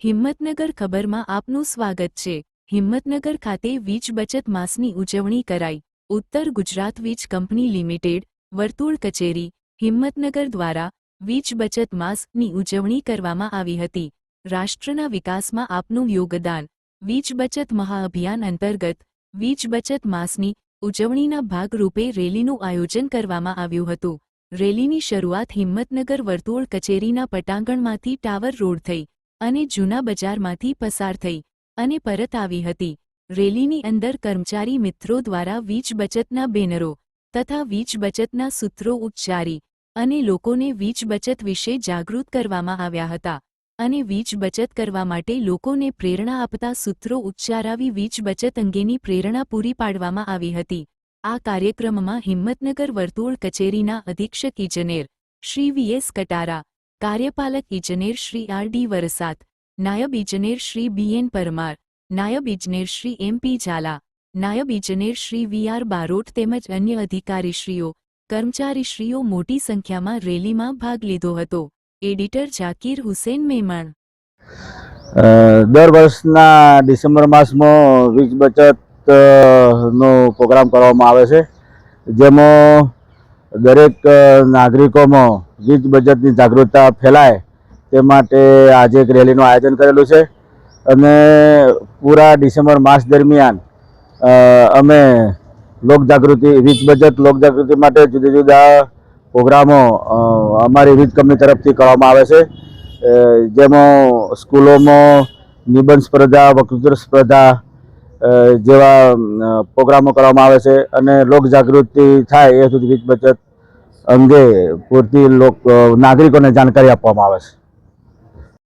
હિંમતનગર ખબરમાં આપનું સ્વાગત છે. હિંમતનગર ખાતે વીજ બચત માસની ઉજવણી કરાઈ. ઉત્તર ગુજરાત વીજ કંપની લિમિટેડ, વર્તુળ કચેરી, હિંમતનગર દ્વારા વીજ બચત માસની ઉજવણી કરવામાં આવી હતી. રાષ્ટ્રના વિકાસમાં આપનું યોગદાન. વીજ બચત મહાઅભિયાન અંતર્ગત વીજ બચત માસની ઉજવણીના ભાગરૂપે રેલીનું આયોજન કરવામાં આવ્યું હતું. રેલીની શરૂઆત હિંમતનગર વર્તુળ કચેરીના પટાંગણમાંથી ટાવર રોડ થઈ. અને જૂના બજારમાંથી પસાર થઈ અને પરત આવી હતી. રેલીની અંદર કર્મચારી મિત્રો દ્વારા વીજ બચતના બેનરો તથા વીજ બચતના સૂત્રો ઉચ્ચારી અને લોકોને વીજ બચત વિશે જાગૃત કરવામાં આવ્યા હતા અને વીજ બચત કરવા માટે લોકોને પ્રેરણા આપતા સૂત્રો ઉચ્ચારાવી વીજ બચત અંગેની પ્રેરણા પૂરી પાડવામાં આવી હતી. આ કાર્યક્રમમાં હિંમતનગર વર્તુળ કચેરીના અધિક્ષક ઇજનેર શ્રી વીએસ કટારા કાર્યપાલક ઇજનેર શ્રી આર ડી વરસાત નાયબ ઇજનેર શ્રી બી એન પરમાર, નાયબ ઇજનેર શ્રી એમ પી ઝાલા, નાયબ ઇજનેર શ્રી વી આર બારોટ તેમજ અન્ય અધિકારીશ્રીઓ, કર્મચારીશ્રીઓ મોટી સંખ્યામાં રેલીમાં ભાગ લીધો હતો. એડિટર ઝાકીર હુસેન મેમણ. દર વર્ષના ડિસેમ્બર માસમાં વીજ બચત નો પ્રોગ્રામ કરવામાં આવે છે. જેમાં દરેક નાગરિકોમાં વીજ બચતની જાગૃતતા ફેલાય તે માટે આજે એક રેલીનું આયોજન કરેલું છે. અને પૂરા ડિસેમ્બર માસ દરમિયાન અમે લોકજાગૃતિ વીજ બચત લોકજાગૃતિ માટે જુદા જુદા પ્રોગ્રામો અમારી વીજ કંપની તરફથી કરવામાં આવે છે. જેમાં સ્કૂલોમાં નિબંધ સ્પર્ધા વક્તૃત્વ સ્પર્ધા જેવા પ્રોગ્રામો કરવામાં આવે છે. અને લોકજાગૃતિ થાય એ સુધી વીજ બચત અંગે પૂરતી નાગરિકોને જાણકારી આપવામાં આવે છે.